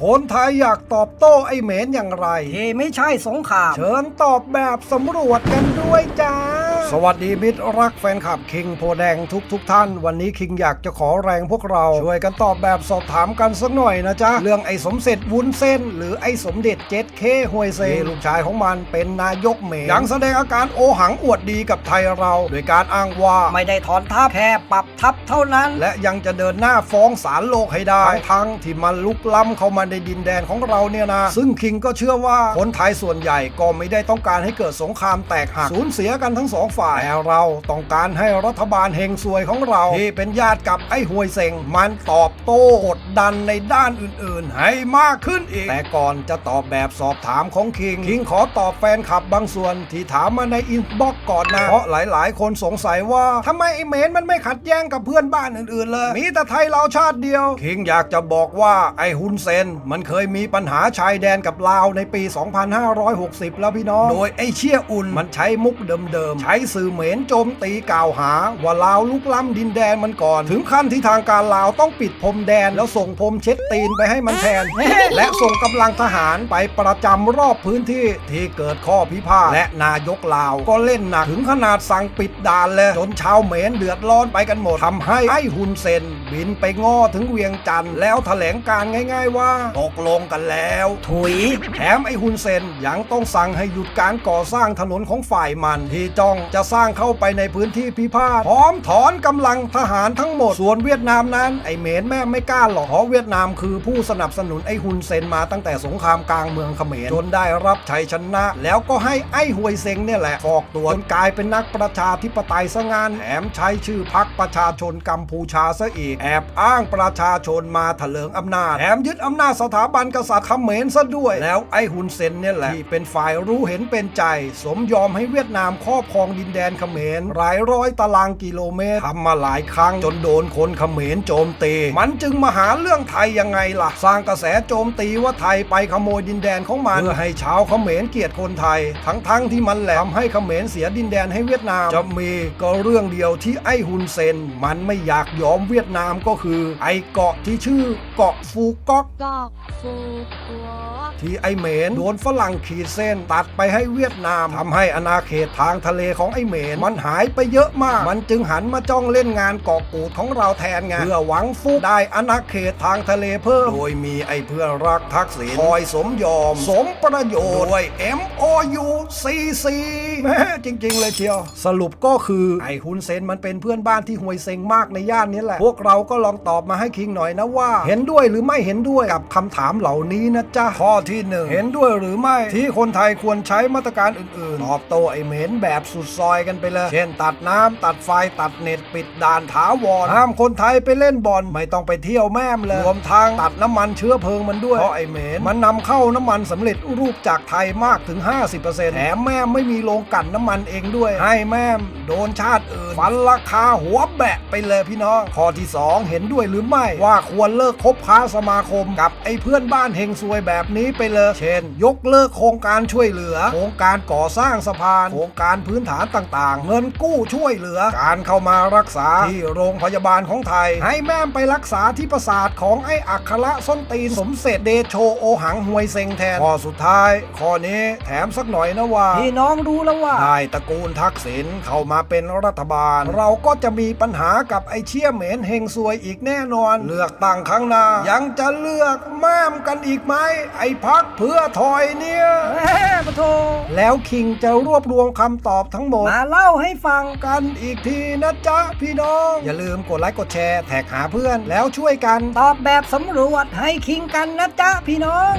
คนไทยอยากตอบโต้ไอ้เหม็นอย่างไร เฮ้ไม่ใช่สงคราม เชิญตอบแบบสำรวจกันด้วยจ้า สวัสดีมิตรรักแฟนคลับคิงโพแดงทุกทุกๆท่าน วันนี้คิงอยากจะขอแรงพวกเราช่วยกันตอบแบบสอบถามกันสักหน่อยนะจ๊ะ เรื่องไอ้สมเสร็จวุ้นเส้น หรือไอ้สมเด็จเจ็ดเคห่วยเซลูกชายของมันเป็นนายกเหมนยังแสดงอาการโอหังอวดดีกับไทยเรา โดยการอ้างว่าไม่ได้ถอนทัพแค่ปรับทัพเท่านั้น และยังจะเดินหน้าฟ้องศาลโลกให้ได้ทั้งที่มันลุกล้ำเข้ามาในดินแดนของเราเนี่ยนะ ซึ่งคิงก็เชื่อว่าคนไทยส่วนใหญ่ก็ไม่ได้ต้องการให้เกิดสงครามแตกหักสูญเสียกันทั้งสองฝ่ายแต่เราต้องการให้รัฐบาลเฮงซวยของเรา ที่เป็นญาติกับไอ้หวยเซ็งมันตอบโต้กดดันในด้านอื่นๆ ให้มากขึ้นอีก แต่ก่อนจะตอบแบบสอบถามของคิง คิงขอตอบแฟนคลับบางส่วนที่ถามมาในอินบ็อกก่อนนะ เพราะหลายๆ คนสงสัยว่าทำไมไอ้เมนมันไม่ขัดแย้งกับเพื่อนบ้านอื่นๆเลย มีแต่ไทยเราชาติเดียว คิงอยากจะบอกว่าไอ้ฮุนเซนมันเคยมีปัญหาชายแดนกับลาวในปี 2560 แล้วพี่น้อง โดยไอ้เชี่ยอุ่นมันใช้มุกเดิมๆ ใช้สื่อเหมนโจมตีกล่าวหา ว่าลาวลุกล้ำดินแดนมันก่อน ถึงขั้นที่ทางการลาวต้องปิดพรมแดน แล้วส่งพรมเช็ดตีนไปให้มันแทน และส่งกำลังทหารไปประจำรอบพื้นที่ที่เกิดข้อพิพาทและนายกลาวก็เล่นหนักถึงขนาดสั่งปิดด่านเลยจนชาวเหมนเดือดร้อนไปกันหมดทำให้ไอ้ฮุนเซน บินไปง้อถึงเวียงจันทร์แล้วแถลงการง่าย ๆ ว่าตกลงกันแล้ว ถุย แถมไอ้ฮุนเซนยังต้องสั่งให้หยุดการก่อสร้างถนนของฝ่ายมันที่จ้องจะสร้างเข้าไปในพื้นที่พิพาทพร้อมถอนกำลังทหารทั้งหมด ส่วนเวียดนามนั้น ไอเหมนแม่ไม่กล้าหรอกเพราะเวียดนามคือผู้สนับสนุนไอฮุนเซนมาตั้งแต่สงครามกลางเมืองเขมรจนได้รับชัยชนะ แล้วก็ให้ไอ้หวยเซงเนี่ยแหละฟอกตัวจนกลายเป็นนักประชาธิปไตยซะงานแถมใช้ชื่อพักประชาชนกัมพูชาซะอีก แอบอ้างประชาชนมาเถลิงอำนาจแถมยึดอำนาจสถาบันกษัตริย์เขมรซะด้วย แล้วไอฮุนเซนเนี่ยแหละที่เป็นฝ่ายรู้เห็นเป็นใจ สมยอมให้เวียดนามครอบครองดินแดนเขมร หลายร้อยตารางกิโลเมตรทำมาหลายครั้งจนโดนคนเขมรโจมตี มันจึงมาหาเรื่องไทยยังไงล่ะ สร้างกระแสโจมตีว่าไทยไปขโมยดินแดนของมันเพื่อให้ชาวเขมรเกลียดคนไทย ทั้งๆที่มันแหลมให้เขมรเสียดินแดนให้เวียดนาม จะมีก็เรื่องเดียวที่ไอ้ฮุนเซน มันไม่อยากยอมเวียดนามก็คือ ไอ้เกาะที่ชื่อเกาะฟูก๊อกกอกฟูกัวที่ไอเหมนโดนฝรั่งขีดเส้นตัดไปให้เวียดนามทำให้อาณาเขตทางทะเลของไอเหมนมันหายไปเยอะมาก มันจึงหันมาจ้องเล่นงานเกาะกูดของเราแทนไงเพื่อหวังฟุกได้อาณาเขตทางทะเลเพิ่มโดยมีไอเพื่อนรักทักษิณคอยสมยอม สมประโยชน์ด้วย MOU CC แม่จริง ๆ เลยเชียว สรุปก็คือไอฮุนเซนมันเป็นเพื่อนบ้านที่ห่วยเซ็งมากในย่านนี้แหละ พวกเราก็ลองตอบมาให้คิงหน่อยนะว่า เห็นด้วยหรือไม่เห็นด้วยกับคำถามเหล่านี้นะจ๊ะข้อที่หนึ่งเห็นด้วยหรือไม่ที่คนไทยควรใช้มาตรการอื่นๆตอบโต้ไอเหม็นแบบสุดซอยกันไปเลย เช่นตัดน้ำตัดไฟตัดเน็ตปิดด่านถาวรห้ามคนไทยไปเล่นบอลไม่ต้องไปเที่ยวแม่มเลยรวมทั้งตัดน้ำมันเชื้อเพลิงมันด้วยเพราะไอเหม็นมันนำเข้าน้ำมันสำเร็จรูปจากไทยมากถึง 50%แถมแม่ไม่มีโรงกลั่นน้ำมันเองด้วย ให้แม่โดนชาติอื่นฟันราคาหัวแบะไปเลยพี่น้อง ข้อที่ 2 เห็นด้วยหรือไม่ว่าควรเลิกคบค้าสมาคมกับไอ้เพื่อนบ้านเฮงซวยแบบนี้ไปเลย เช่น ยกเลิกโครงการช่วยเหลือ โครงการก่อสร้างสะพาน โครงการพื้นฐานต่างๆ เงินกู้ช่วยเหลือ การเข้ามารักษาที่โรงพยาบาลของไทย ให้แม่มไปรักษาที่ประสาทของไอ้อัคระส้นตีนสมเสร็จเดโชโอหังหวยเซ็งแทนข้อสุดท้าย ข้อนี้แถมสักหน่อยนะว่าพี่น้องรู้แล้วว่าได้ตระกูลทักษิณเข้ามาเป็นรัฐบาล เราก็จะมีปัญหากับไอ้เชี่ยเหม็นเฮงซวยอีกแน่นอน เลือกตั้งครั้งหน้ายังจะเลือกแม่มกันอีกไหมไอ้พักเพื่อถอยเนี่ยแม่ปะ โท แล้วคิงจะรวบรวมคำตอบทั้งหมด มาเล่าให้ฟังกันอีกทีนะจ๊ะพี่น้อง อย่าลืมกดไลค์กดแชร์แท็กหาเพื่อน แล้วช่วยกัน ตอบแบบสำรวจให้คิงกันนะจ๊ะพี่น้อง